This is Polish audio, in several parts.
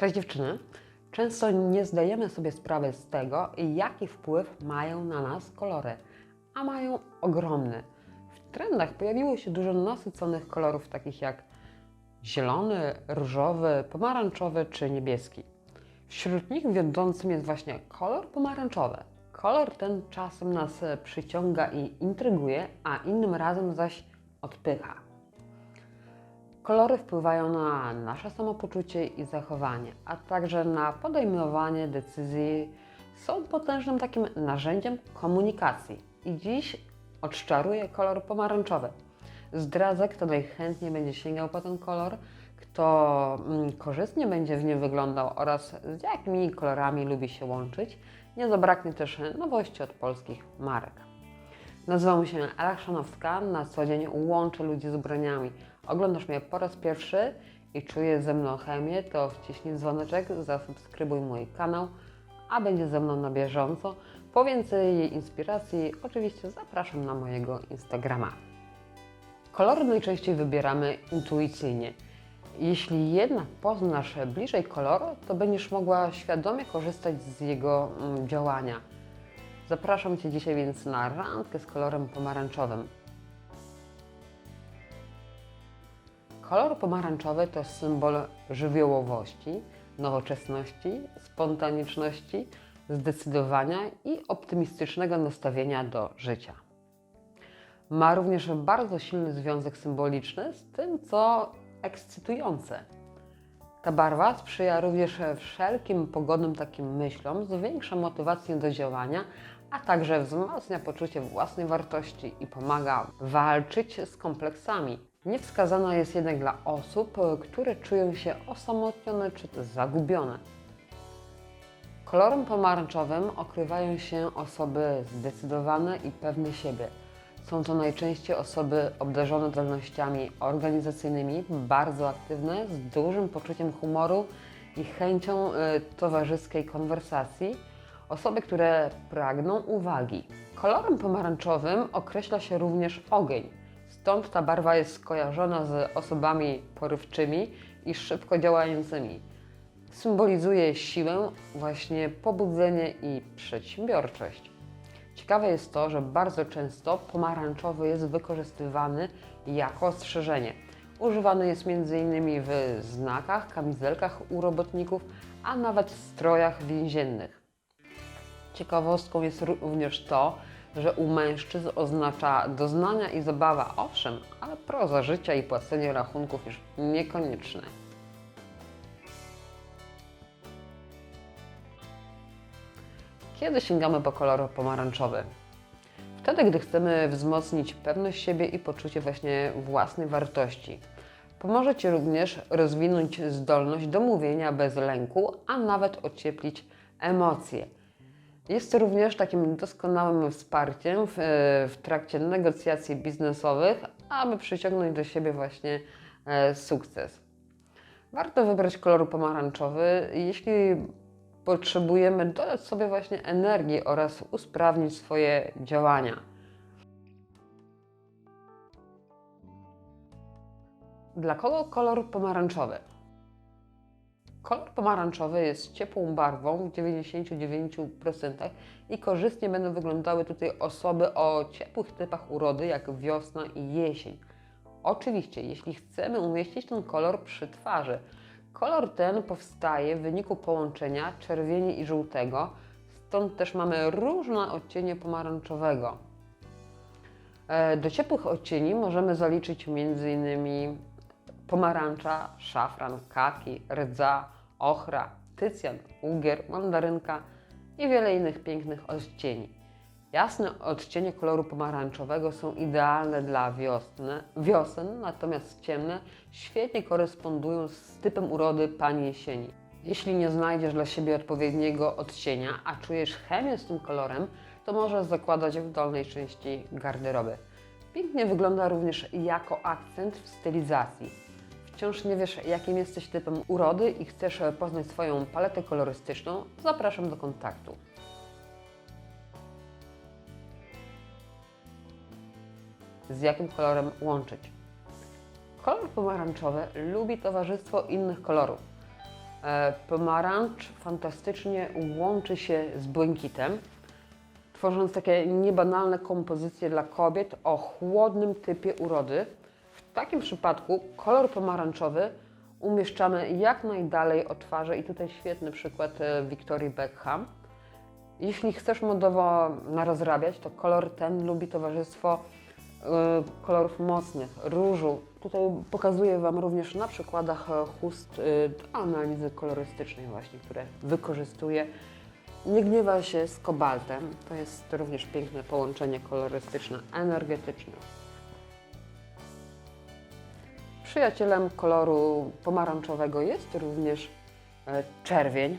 Cześć dziewczyny. Często nie zdajemy sobie sprawy z tego, jaki wpływ mają na nas kolory, a mają ogromny. W trendach pojawiło się dużo nasyconych kolorów, takich jak zielony, różowy, pomarańczowy czy niebieski. Wśród nich wiodącym jest właśnie kolor pomarańczowy. Kolor ten czasem nas przyciąga i intryguje, a innym razem zaś odpycha. Kolory wpływają na nasze samopoczucie i zachowanie, a także na podejmowanie decyzji. Są potężnym takim narzędziem komunikacji. I dziś odczaruję kolor pomarańczowy. Zdradzę, kto najchętniej będzie sięgał po ten kolor, kto mm, korzystnie będzie w nim wyglądał oraz z jakimi kolorami lubi się łączyć. Nie zabraknie też nowości od polskich marek. Nazywam się Ela Chrzanowska, na co dzień łączę ludzi z ubraniami. Oglądasz mnie po raz pierwszy i czujesz ze mną chemię, to wciśnij dzwoneczek, zasubskrybuj mój kanał, a będzie ze mną na bieżąco. Po więcej inspiracji oczywiście zapraszam na mojego Instagrama. Kolory najczęściej wybieramy intuicyjnie. Jeśli jednak poznasz bliżej kolor, to będziesz mogła świadomie korzystać z jego mm, działania. Zapraszam Cię dzisiaj więc na randkę z kolorem pomarańczowym. Kolor pomarańczowy to symbol żywiołowości, nowoczesności, spontaniczności, zdecydowania i optymistycznego nastawienia do życia. Ma również bardzo silny związek symboliczny z tym, co ekscytujące. Ta barwa sprzyja również wszelkim pogodnym takim myślom, zwiększa motywację do działania, a także wzmacnia poczucie własnej wartości i pomaga walczyć z kompleksami. Niewskazana jest jednak dla osób, które czują się osamotnione czy zagubione. Kolorem pomarańczowym okrywają się osoby zdecydowane i pewne siebie. Są to najczęściej osoby obdarzone zdolnościami organizacyjnymi, bardzo aktywne, z dużym poczuciem humoru i chęcią y, towarzyskiej konwersacji, osoby, które pragną uwagi. Kolorem pomarańczowym określa się również ogień, stąd ta barwa jest skojarzona z osobami porywczymi i szybko działającymi. Symbolizuje siłę, właśnie pobudzenie i przedsiębiorczość. Ciekawe jest to, że bardzo często pomarańczowy jest wykorzystywany jako ostrzeżenie. Używany jest m.in. w znakach, kamizelkach u robotników, a nawet strojach więziennych. Ciekawostką jest również to, że u mężczyzn oznacza doznania i zabawa, owszem, ale proza życia i płacenie rachunków już niekonieczne. Kiedy sięgamy po kolor pomarańczowy? Wtedy, gdy chcemy wzmocnić pewność siebie i poczucie właśnie własnej wartości. Pomoże Ci również rozwinąć zdolność do mówienia bez lęku, a nawet ocieplić emocje. Jest również takim doskonałym wsparciem w, w trakcie negocjacji biznesowych, aby przyciągnąć do siebie właśnie e, sukces. Warto wybrać kolor pomarańczowy, jeśli potrzebujemy dodać sobie właśnie energii oraz usprawnić swoje działania. Dla kogo kolor pomarańczowy? Kolor pomarańczowy jest ciepłą barwą w 99% i korzystnie będą wyglądały tutaj osoby o ciepłych typach urody, jak wiosna i jesień. Oczywiście, jeśli chcemy umieścić ten kolor przy twarzy, kolor ten powstaje w wyniku połączenia czerwieni i żółtego, stąd też mamy różne odcienie pomarańczowego. E, Do ciepłych odcieni możemy zaliczyć m.in. pomarańcza, szafran, kaki, rdza, ochra, tycjan, ugier, mandarynka i wiele innych pięknych odcieni. Jasne odcienie koloru pomarańczowego są idealne dla wiosny, wiosen, natomiast ciemne świetnie korespondują z typem urody pani jesieni. Jeśli nie znajdziesz dla siebie odpowiedniego odcienia, a czujesz chemię z tym kolorem, to możesz zakładać w dolnej części garderoby. Pięknie wygląda również jako akcent w stylizacji. Wciąż nie wiesz, jakim jesteś typem urody i chcesz poznać swoją paletę kolorystyczną? Zapraszam do kontaktu. z jakim kolorem łączyć. Kolor pomarańczowy lubi towarzystwo innych kolorów. E, Pomarańcz fantastycznie łączy się z błękitem, tworząc takie niebanalne kompozycje dla kobiet o chłodnym typie urody. W takim przypadku kolor pomarańczowy umieszczamy jak najdalej od twarzy i tutaj świetny przykład e, Victorii Beckham. Jeśli chcesz modowo narozrabiać, to kolor ten lubi towarzystwo e, kolorów mocnych, różu. Tutaj pokazuję Wam również na przykładach e, chust e, analizy kolorystycznej właśnie, które wykorzystuję. Nie gniewa się z kobaltem. To jest również piękne połączenie kolorystyczne, energetyczne. Przyjacielem koloru pomarańczowego jest również e, czerwień.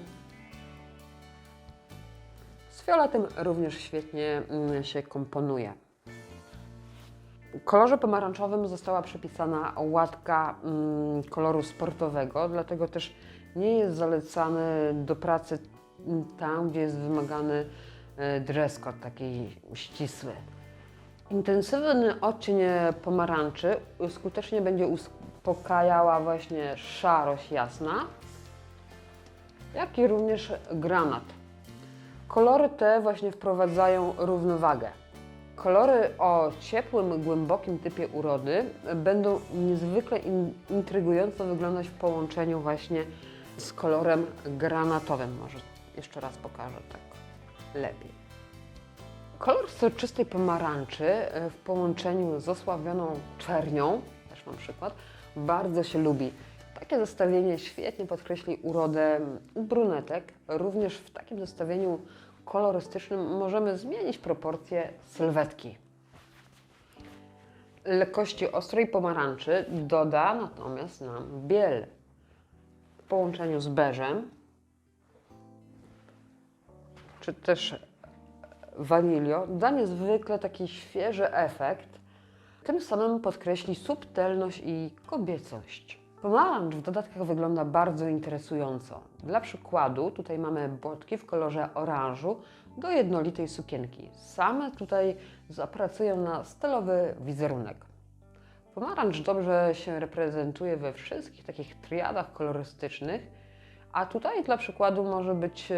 Z fioletem również świetnie mm, się komponuje. Kolorze pomarańczowym została przypisana łatka mm, koloru sportowego, dlatego też nie jest zalecany do pracy mm, tam, gdzie jest wymagany e, dress code taki ścisły. Intensywny odcień pomarańczy skutecznie będzie uspokajała właśnie szarość jasna, jak i również granat. Kolory te właśnie wprowadzają równowagę. Kolory o ciepłym, głębokim typie urody będą niezwykle in, intrygująco wyglądać w połączeniu właśnie z kolorem granatowym. Może jeszcze raz pokażę tak lepiej. Kolor soczystej pomarańczy w połączeniu z osławioną czernią, też mam przykład, bardzo się lubi. Takie zestawienie świetnie podkreśli urodę brunetek. Również w takim zestawieniu kolorystycznym możemy zmienić proporcje sylwetki. Lekkości ostrej pomarańczy doda natomiast nam biel. W połączeniu z beżem, czy też wanilio, da niezwykle taki świeży efekt. Tym samym podkreśli subtelność i kobiecość. Pomarańcz w dodatkach wygląda bardzo interesująco. Dla przykładu tutaj mamy błotki w kolorze oranżu do jednolitej sukienki. Same tutaj zapracują na stylowy wizerunek. Pomarańcz dobrze się reprezentuje we wszystkich takich triadach kolorystycznych, a tutaj dla przykładu może być e,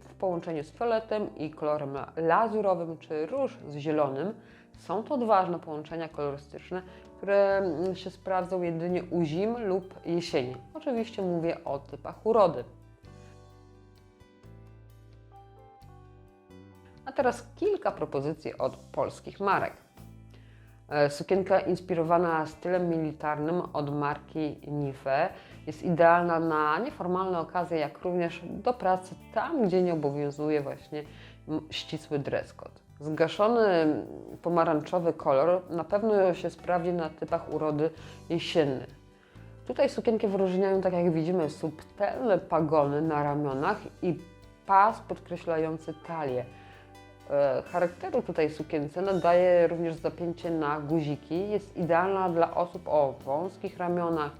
w połączeniu z fioletem i kolorem lazurowym czy róż z zielonym. Są to odważne połączenia kolorystyczne, które mm, się sprawdzą jedynie u zim lub jesieni. Oczywiście mówię o typach urody. A teraz kilka propozycji od polskich marek. E, Sukienka inspirowana stylem militarnym od marki Nife jest idealna na nieformalne okazje, jak również do pracy tam, gdzie nie obowiązuje właśnie ścisły dress code. Zgaszony pomarańczowy kolor na pewno się sprawdzi na typach urody jesienny. Tutaj sukienki wyróżniają, tak jak widzimy, subtelne pagony na ramionach i pas podkreślający talię. E, Charakteru tutaj sukience nadaje również zapięcie na guziki. Jest idealna dla osób o wąskich ramionach,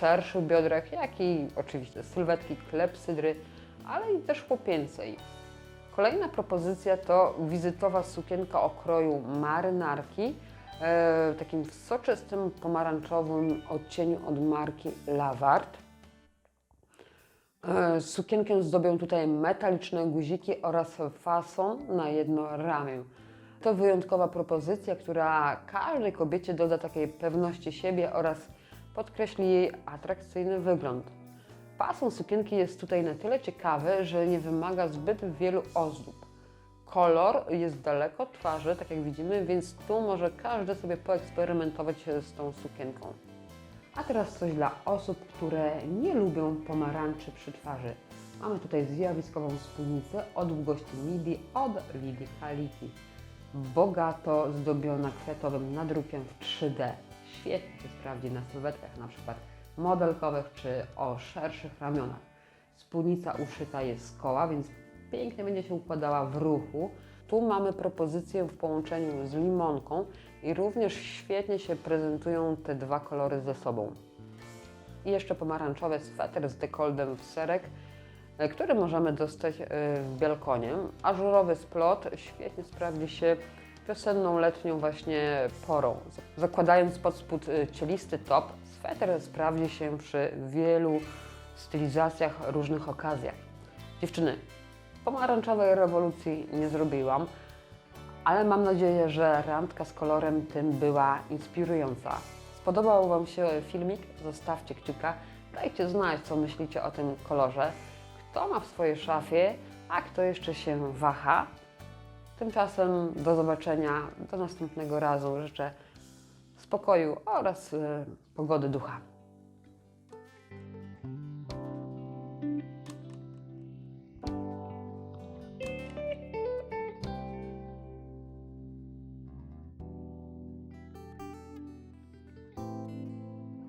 szerszych biodrach, jak i oczywiście sylwetki klepsydry, ale i też chłopięcej. Kolejna propozycja to wizytowa sukienka o kroju marynarki, e, takim w soczystym pomarańczowym odcieniu od marki Lavard. E, Sukienkę zdobią tutaj metaliczne guziki oraz fason na jedno ramię. To wyjątkowa propozycja, która każdej kobiecie doda takiej pewności siebie oraz podkreśli jej atrakcyjny wygląd. Pason sukienki jest tutaj na tyle ciekawy, że nie wymaga zbyt wielu ozdób. Kolor jest daleko od twarzy, tak jak widzimy, więc tu może każdy sobie poeksperymentować z tą sukienką. A teraz coś dla osób, które nie lubią pomarańczy przy twarzy. Mamy tutaj zjawiskową spódnicę o długości midi od Lidi Kaliki. Bogato zdobiona kwiatowym nadrukiem w 3D. Świetnie się sprawdzi na sylwetkach na przykład modelkowych czy o szerszych ramionach. Spódnica uszyta jest z koła, więc pięknie będzie się układała w ruchu. Tu mamy propozycję w połączeniu z limonką i również świetnie się prezentują te dwa kolory ze sobą. I jeszcze pomarańczowy sweter z dekoldem w serek, e, który możemy dostać e, w Bielkonie. Ażurowy splot świetnie sprawdzi się wiosenną, letnią właśnie porą. Zakładając pod spód e, cielisty top, sweter sprawdzi się przy wielu stylizacjach, różnych okazjach. Dziewczyny, pomarańczowej rewolucji nie zrobiłam, ale mam nadzieję, że randka z kolorem tym była inspirująca. Spodobał Wam się filmik? Zostawcie kciuka. Dajcie znać, co myślicie o tym kolorze. Kto ma w swojej szafie, a kto jeszcze się waha. Tymczasem do zobaczenia, do następnego razu. Życzę spokoju oraz e, pogody ducha.